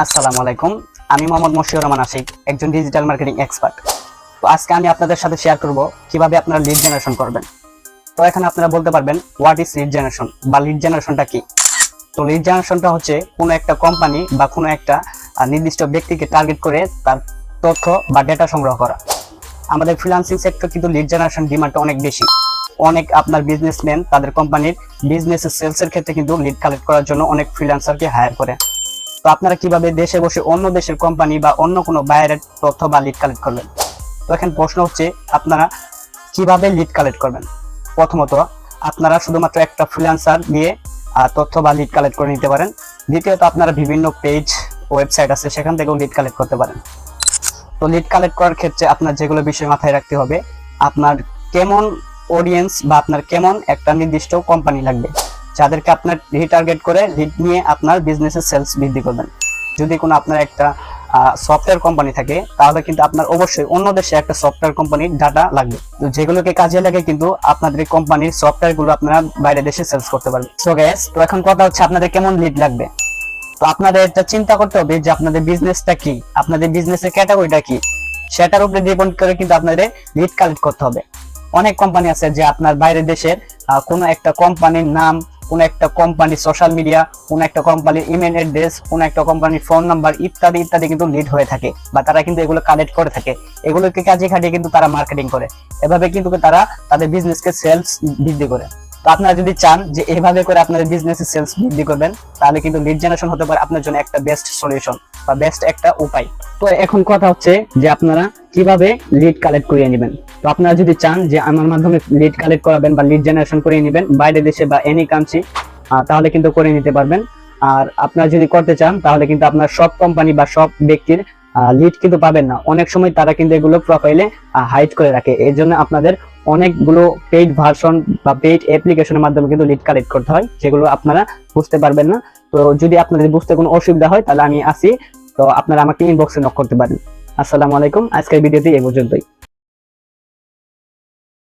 আসসালামু আলাইকুম। আমি মোহাম্মদ মশিউর রহমান আশিক, একজন ডিজিটাল মার্কেটিং এক্সপার্ট তো আজকে আমি আপনাদের সাথে শেয়ার করব কীভাবে আপনারা লিড জেনারেশন করবেন। তো এখানে আপনারা বলতে পারবেন হোয়াট ইজ লিড জেনারেশন বা লিড জেনারেশনটা কি? তো লিড জেনারেশনটা হচ্ছে কোনো একটা কোম্পানি বা কোনো একটা নির্দিষ্ট ব্যক্তিকে টার্গেট করে তার তথ্য বা ডেটা সংগ্রহ করা। আমাদের ফ্রিল্যান্সিং সেক্টর কিন্তু লিড জেনারেশন ডিমান্ডটা অনেক বেশি। অনেক আপনার বিজনেসম্যান তাদের কোম্পানির বিজনেস সেলসের ক্ষেত্রে কিন্তু লিড কালেক্ট করার জন্য অনেক ফ্রিল্যান্সারকে হায়ার করে। তো আপনারা কীভাবে দেশে বসে অন্য দেশের কোম্পানি বা অন্য কোনো বাইরের তথ্য বা লিড কালেক্ট করবেন? তো এখানে প্রশ্ন হচ্ছে, আপনারা কীভাবে লিড কালেক্ট করবেন? প্রথমত, আপনারা শুধুমাত্র একটা ফ্রিল্যান্সার দিয়ে তথ্য বা লিড কালেক্ট করে নিতে পারেন। দ্বিতীয়ত, আপনারা বিভিন্ন পেজ ওয়েবসাইট আছে, সেখান থেকেও লিড কালেক্ট করতে পারেন। তো লিড কালেক্ট করার ক্ষেত্রে আপনার যেগুলো বিষয় মাথায় রাখতে হবে, আপনার কেমন অডিয়েন্স বা আপনার কেমন একটা নির্দিষ্ট কোম্পানি লাগবে। যাদেরকে আপনার রিটার্গেট করে লিড নিয়ে আপনার বিজনেসের সেলস বৃদ্ধি করবেন। যদি কোনো আপনার একটা সফটওয়্যার কোম্পানি থাকে, তাহলে কিন্তু আপনার অবশ্যই অন্য দেশে একটা সফটওয়্যার কোম্পানির ডাটা লাগবে। তো যেগুলোকে কাজে লাগে কিন্তু আপনাদের কোম্পানির সফটওয়্যারগুলো আপনারা বাইরে দেশে সেলস করতে পারবেন। সো গ্যাস তো এখন কথা হচ্ছে আপনাদের কেমন লিড লাগবে? তো আপনাদের এটা চিন্তা করতে হবে যে আপনাদের বিজনেসটা কি? আপনাদের বিজনেসের ক্যাটাগরিটা কি? সেটার উপরে ডিপেন্ড করে কিন্তু আপনাদের লিড কালেক্ট করতে হবে। অনেক কোম্পানি আছে যে আপনার বাইরের দেশের কোনো একটা কোম্পানির নাম কোনো একটা কোম্পানির সোশ্যাল মিডিয়া কোনো একটা কোম্পানির ইমেল অ্যাড্রেস কোনো একটা কোম্পানির ফোন নাম্বার ইত্যাদি ইত্যাদি কিন্তু লিড হয়ে থাকে বা তারা কিন্তু এগুলো কালেক্ট করে থাকে। এগুলোকে কাজে খাটিয়ে কিন্তু তারা মার্কেটিং করে। এভাবে কিন্তু তারা তাদের বিজনেসকে সেলস বৃদ্ধি করে। তো আপনারা যদি চান যে এভাবে করে আপনাদের বিজনেসের সেলস বৃদ্ধি করবেন, তাহলে কিন্তু লিড জেনারেশন হতে পারে আপনার জন্য একটা বেস্ট সলিউশন বা বেস্ট একটা উপায়। তো এখন কথা হচ্ছে যে আপনারা কীভাবে লিড কালেক্ট করিয়ে নেবেন। তো আপনারা যদি চান যে আমার মাধ্যমে লিড কালেক্ট করাবেন বা লিড জেনারেশন করে নেবেন বাইরে দেশে বা এনি কান্ট্রি তাহলে কিন্তু করে নিতে পারবেন। আর আপনারা যদি করতে চান, তাহলে কিন্তু আপনার সব কোম্পানি বা সব ব্যক্তির লিড কিন্তু পাবেন না। অনেক সময় তারা কিন্তু এগুলো প্রোফাইলে হাইড করে রাখে। এর জন্য আপনাদের অনেকগুলো পেইড ভার্সন বা পেইড অ্যাপ্লিকেশনের মাধ্যমে কিন্তু লিড কালেক্ট করতে হয়, যেগুলো আপনারা বুঝতে পারবেন না। তো যদি আপনাদের বুঝতে কোনো অসুবিধা হয়, তাহলে আমি আসি। তো আপনারা আমাকে ইনবক্সে নক করতে পারেন। আসসালামু আলাইকুম। আজকের ভিডিওতে এই পর্যন্তই।